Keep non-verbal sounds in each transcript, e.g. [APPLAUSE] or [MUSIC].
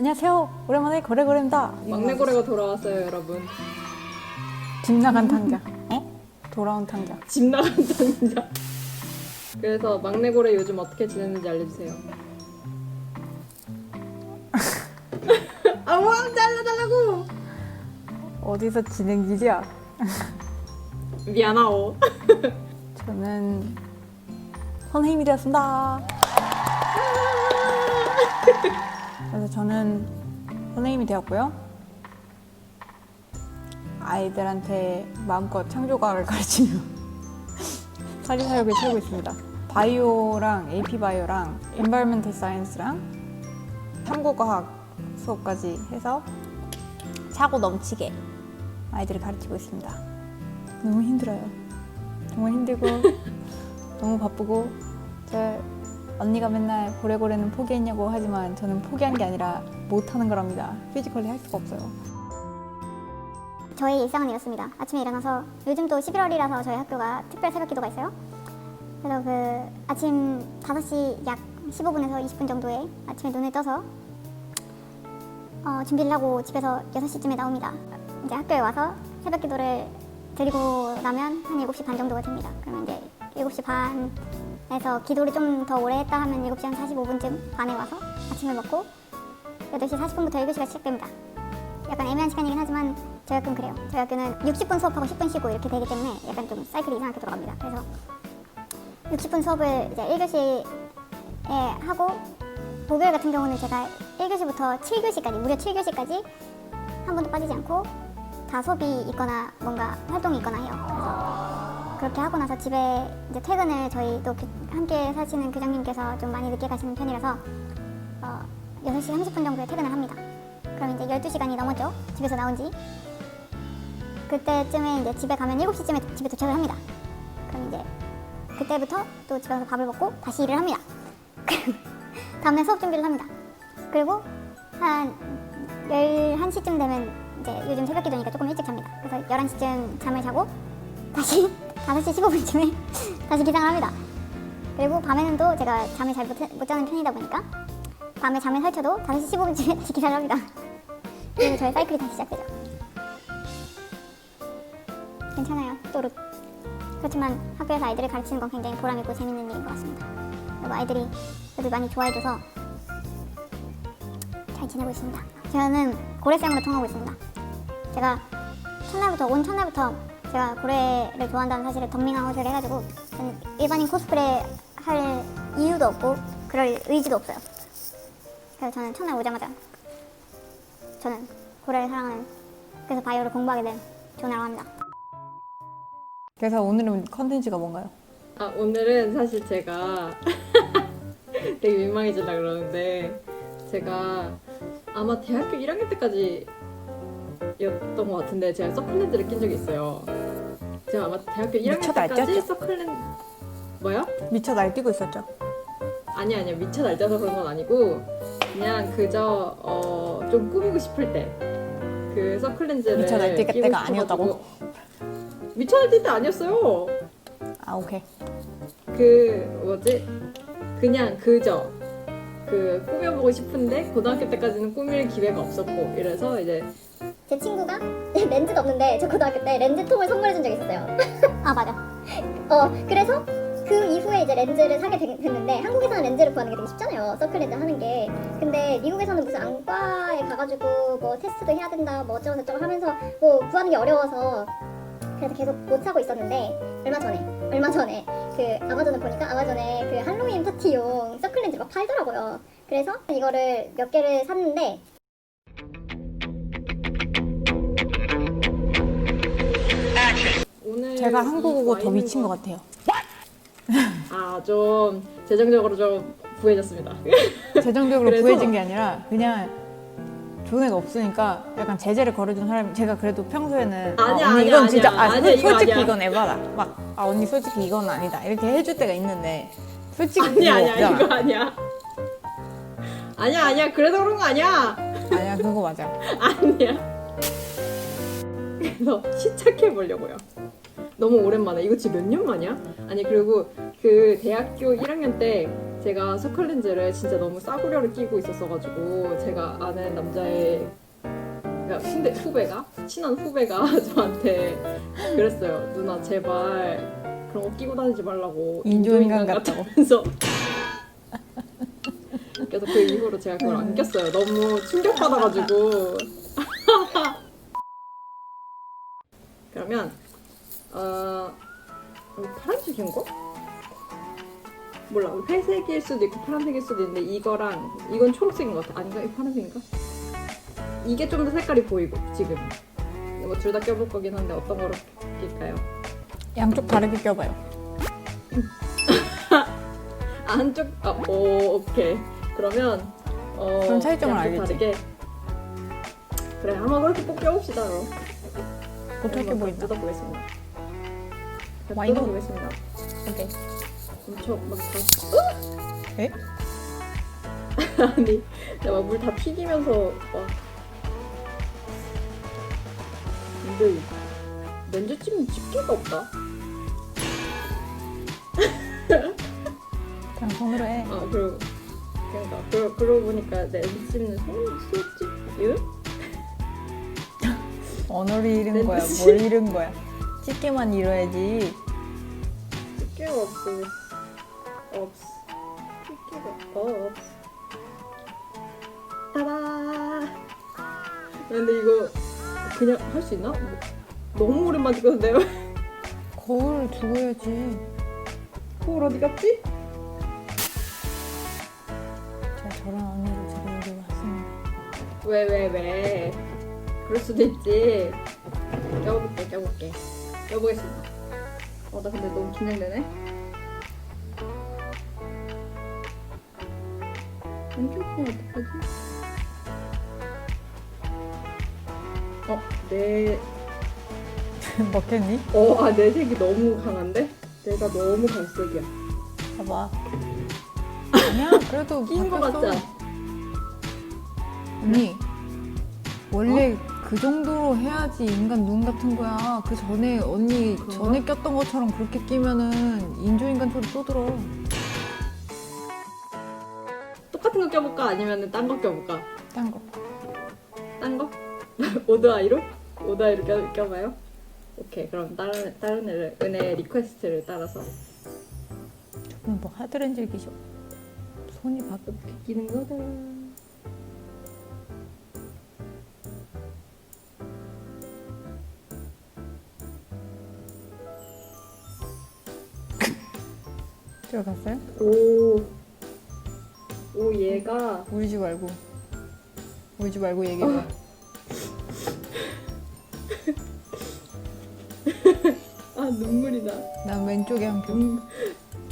안녕하세요. 오랜만에 고래고래입니다. 막내 고래가 돌아왔어요, 여러분. 집 나간 탕자. 어? 돌아온 탕자. 집 나간 당자. 그래서 막내 고래 요즘 어떻게 지냈는지 알려주세요. [LAUGHS] 아우 잘라달라고. 어디서 진행 일이야? [LAUGHS] 미안하오. [LAUGHS] 저는 선생님이 되었습니다. 그래서 저는 선생님이 되었고요. 아이들한테 마음껏 창조과학을 [LAUGHS] 가르치며 사리사욕을 채우고 있습니다. 바이오랑 AP 바이오랑 엔바이런멘탈 사이언스랑 탐구과학 수업까지 해서 차고 넘치게 아이들을 가르치고 있습니다. 너무 힘들어요. 정말 힘들고 [LAUGHS] 너무 바쁘고 제 언니가 맨날 고래고래는 포기했냐고 하지만 저는 포기한 게 아니라 못하는 거랍니다. 피지컬리 할 수가 없어요. 저의 일상은 이렇습니다. 아침에 일어나서 요즘 또 11월이라서 저희 학교가 특별 새벽 기도가 있어요. 그래서 그 아침 5시 약 15분에서 20분 정도에 아침에 눈을 떠서 어, 준비를 하고 집에서 6시쯤에 나옵니다. 이제 학교에 와서 새벽 기도를 드리고 나면 한 7시 반 정도가 됩니다. 그러면 이제 7시 반 에서 기도를 좀 더 오래 했다 하면 7시 한 45분쯤 반에 와서 아침을 먹고 8시 40분부터 1교시가 시작됩니다. 약간 애매한 시간이긴 하지만 저희 학교는 그래요. 저희 학교는 60분 수업하고 10분 쉬고 이렇게 되기 때문에 약간 좀 사이클이 이상하게 돌아갑니다. 그래서 60분 수업을 이제 1교시에 하고 목요일 같은 경우는 제가 1교시부터 7교시까지 무려 7교시까지 한 번도 빠지지 않고 다 수업이 있거나 뭔가 활동이 있거나 해요. 그렇게 하고 나서 집에 이제 퇴근을 저희 또 교- 함께 사시는 교장님께서 좀 많이 늦게 가시는 편이라서 어, 6시 30분 정도에 퇴근을 합니다. 그럼 이제 12시간이 넘었죠. 집에서 나온 지. 그때쯤에 이제 집에 가면 7시쯤에 집에 도착을 합니다. 그럼 이제 그때부터 또 집에 가서 밥을 먹고 다시 일을 합니다. [LAUGHS] 다음날 수업 준비를 합니다. 그리고 한 11시쯤 되면 이제 요즘 새벽 기도니까 조금 일찍 잡니다. 그래서 11시쯤 잠을 자고 다시 5시 15분쯤에 [LAUGHS] 다시 기상을 합니다. 그리고 밤에는 또 제가 잠을 잘 못 자는 편이다 보니까 밤에 잠을 설쳐도 5시 15분쯤에 다시 기상을 합니다. 그리고 저의 사이클이 다시 시작되죠. 괜찮아요. 또르. 그렇지만 학교에서 아이들을 가르치는 건 굉장히 보람있고 재밌는 일인 것 같습니다. 그리고 아이들이 저도 많이 좋아해줘서 잘 지내고 있습니다. 저는 고래쌤으로 통하고 있습니다. 제가 첫날부터 온 첫날부터 제가 고래를 좋아한다는 사실을 덤밍아웃을 해가지고 저는 일반인 코스프레 할 이유도 없고 그럴 의지도 없어요. 그래서 저는 첫날 오자마자 저는 고래를 사랑하는 그래서 바이오를 공부하게 된 조나라고 합니다. 그래서 오늘은 컨텐츠가 뭔가요? 아 오늘은 사실 제가 [LAUGHS] 되게 민망해지려 그러는데 제가 아마 대학교 1학년 때까지 였던 것 같은데 제가 서클렌즈를 낀 적이 있어요. 제가 아마 대학교 1학년 미쳐 때까지 날뛰었죠? 서클렌 뭐야? 미쳐 날뛰고 있었죠. 아니 아니요 미쳐 날뛰어서 그런 건 아니고 그냥 그저 어, 좀 꾸미고 싶을 때 그 서클렌즈를 미쳐 날뛸 끼고 때가 아니었다고? 미쳐 날뛸 때 아니었어요. 아 오케이. 그 뭐지? 그냥 그저 그 꾸며보고 싶은데 고등학교 때까지는 꾸밀 기회가 없었고 이래서 이제 제 친구가 [LAUGHS] 렌즈도 없는데 저 고등학교 때 렌즈 통을 선물해 준 적이 있었어요. [LAUGHS] 아 맞아. 어 그래서 그 이후에 이제 렌즈를 사게 된- 됐는데 한국에서는 렌즈를 구하는 게 되게 쉽잖아요. 서클 렌즈 하는 게. 근데 미국에서는 무슨 안과에 가가지고 뭐 테스트도 해야 된다 뭐 어쩌고 저쩌고 하면서 뭐 구하는 게 어려워서 그래서 계속 못 사고 있었는데 얼마 전에 얼마 전에 그 아마존을 보니까 아마존에 그 할로윈 파티용 서클 렌즈를 막 팔더라고요. 그래서 이거를 몇 개를 샀는데 제가 이 한국어고 와더 미친 거- 것 같아요. 아 좀 재정적으로 좀 부해졌습니다. [LAUGHS] 재정적으로 그래서- 구해진 게 아니라 그냥 좋은 애가 없으니까 약간 제재를 걸어준 사람이 제가 그래도 평소에는 아, 아니야, 언니 아니야, 이건 진짜 아니야. 아, 아니야, 이거 솔직히 아니야. 이건 에바다 막 아 언니 솔직히 이건 아니다 이렇게 해줄 때가 있는데 솔직히 아니야 그거 아니야 없잖아 이거 아니야. 아니야 아니야 그래서 그런 거 아니야. 아니야 그거 맞아 [LAUGHS] 아니야. 그래서 시착해 보려고요. 너무 오랜만에 이거 지금 몇 년 만이야? 아니 그리고 그 대학교 1학년 때 제가 소클렌즈를 진짜 너무 싸구려를 끼고 있었어가지고 제가 아는 남자의 그러니까 후배, 후배가 친한 후배가 [LAUGHS] 저한테 그랬어요. 누나 제발 그런 거 끼고 다니지 말라고 인조인간 같다고. 같다면서. 그래서 그 이후로 제가 그걸 안 꼈어요. 너무 충격받아가지고. 그러면 어 어, 파란색인가? 몰라 회색일 수도 있고 파란색일 수도 있는데 이거랑 이건 초록색인 것 같아 아닌가? 이 파란색인가? 이게 좀 더 색깔이 보이고 지금 뭐 둘 다 껴볼 거긴 한데 어떤 거로 낄까요? 양쪽 다르게 껴봐요. [LAUGHS] 아, 한쪽 아 오 오케이 그러면 어 그럼 차이점을 양쪽 알겠지? 다르게 그래 한번 그렇게 꼭 껴봅시다 그럼 어떻게 한번 보인다? 뜯어보겠습니다 와인도? 뜯어보겠습니다 오케이. 엄청 막 다 에? [LAUGHS] 아니 내가 물 다 튀기면서 막 근데 면제찜은 집게가 없다 [LAUGHS] 그냥 손으로 해. 아 그리고 그러니까 그러, 그러고 보니까 내 면제찜은 손 수집 유? 언어를 잃은 거야. 렌즈. 뭘 잃은 거야. 집게만 잃어야지. 집게가 없어 없어 집게가 없어 따다 근데 이거 그냥 할 수 있나? 뭐, 너무 오랜만에 찍었는데요 [LAUGHS] 거울을 두고 해야지. 거울 어디 갔지? 제가 저런 언니를 여기 왔습니다. 왜 왜 왜? 그럴 수도 있지. 껴볼게 껴볼게. 껴보겠습니다. 어 나 근데 너무 긴장되네. 안 껴지면 어떡하지? 어, 내, [LAUGHS] 먹겠니? 어, 아, 내 색이 너무 강한데? 내가 너무 갈색이야. 봐봐. 아니야, 그래도 [LAUGHS] 끼인 거 바뀌었어. 같지? 언니, 원래 그 정도로 해야지 인간 눈 같은 거야. 그 전에 언니 그런가? 전에 꼈던 것처럼 그렇게 끼면은 인조인간 소리 또 들어. 똑같은 거 껴볼까? 아니면 딴 거 껴볼까? 딴 거. 딴 거? [LAUGHS] 오드아이로? 오드아이로 껴, 껴봐요? 오케이 그럼 다른, 다른 애를 은혜 리퀘스트를 따라서 그럼 뭐 하드렌즈 기셔. 손이 바 끼는 거다 들어갔어요? 오, 오 얘가 울지 말고. 울지 말고 얘기해봐. [LAUGHS] 아 눈물이 나 난 왼쪽에 한 표. 눈,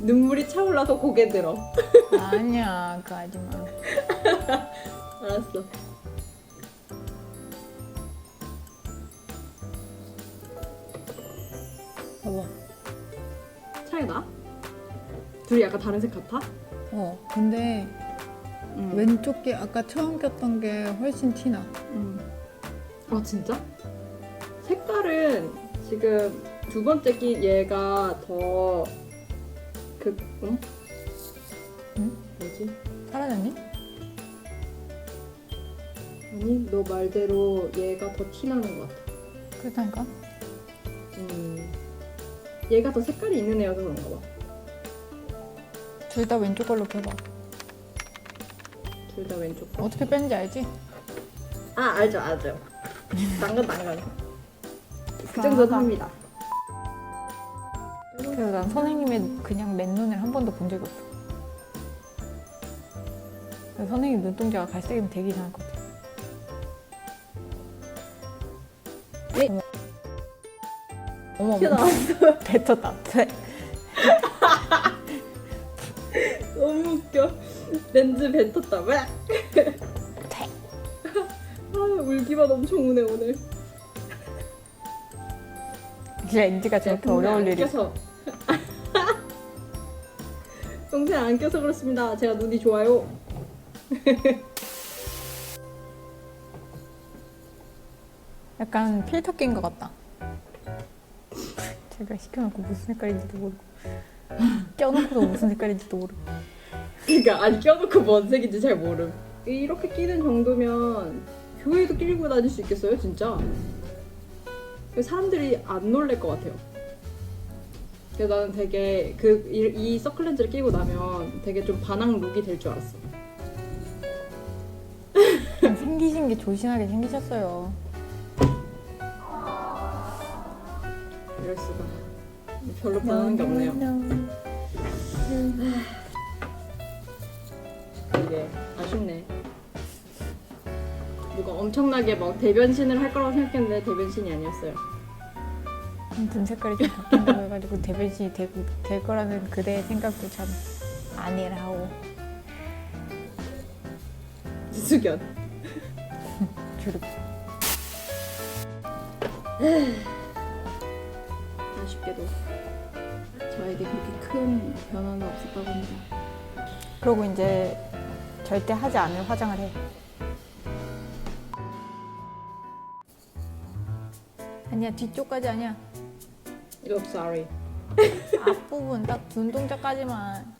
눈물이 차올라서 고개 들어 [LAUGHS] 아니야, 그거 하지 마. 알았어 봐봐. 차이 나? 둘이 약간 다른 색 같아? 어, 근데 응. 왼쪽 게 아까 처음 꼈던 게 훨씬 티나. 응. 아 진짜? 색깔은 지금 두 번째 낀 얘가 더 그 응? 응? 뭐지? 사라졌니? 아니 너 말대로 얘가 더 티나는 것 같아. 그렇다니까. 음. 얘가 더 색깔이 있는 애여서 그런가 봐. 둘 다 왼쪽 걸로 펴봐. 둘 다 왼쪽. 어떻게 빼는지 알지? 아 알죠 알죠. 난건 난건. 그 정도는 합니다. 그래서 난 선생님의 그냥 맨눈을 한 번도 본 적이 없어. 선생님 눈동자가 갈색이면 되게 이상할 것 같아. 네. 어머, 어머, 튀어나왔어. [LAUGHS] 뱉었다. 네. [LAUGHS] 너무 웃겨. 렌즈 뱉었다. 왜? [LAUGHS] 아 울기만 엄청 우네 오늘. 렌즈가 저렇게 어려울 일이. 껴서. [LAUGHS] 평소에 안 껴서 그렇습니다. 제가 눈이 좋아요. [LAUGHS] 약간 필터 낀 것 같다. 제가 시켜놓고 무슨 색깔인지도 모르고 껴놓고도 무슨 색깔인지도 모르고 그러니까 아니 껴놓고 뭔 색인지 잘 모름. 이렇게 끼는 정도면 교회도 끼고 다닐 수 있겠어요, 진짜? 사람들이 안 놀랄 것 같아요. 그래서 나는 되게 그 이 서클렌즈를 끼고 나면 되게 좀 반항 룩이 될 줄 알았어. 생기신 게 조신하게 생기셨어요. 이럴 수가. 별로 변하는 게 없네요. 이게 아쉽네. 누가 엄청나게 막 대변신을 할 거라고 생각했는데 대변신이 아니었어요. 눈 색깔이 좀 바뀐다고 해가지고 대변신이 되, 될 거라는 그대의 생각도 참 아니라고 수견. 주룩. 아쉽게도 저에게 그렇게 큰 변화는 없었다고 합니다. 그러고 이제 절대 하지 않을 화장을 해. 아니야 뒤쪽까지 아니야. I'm sorry. 앞부분 딱 눈동자까지만.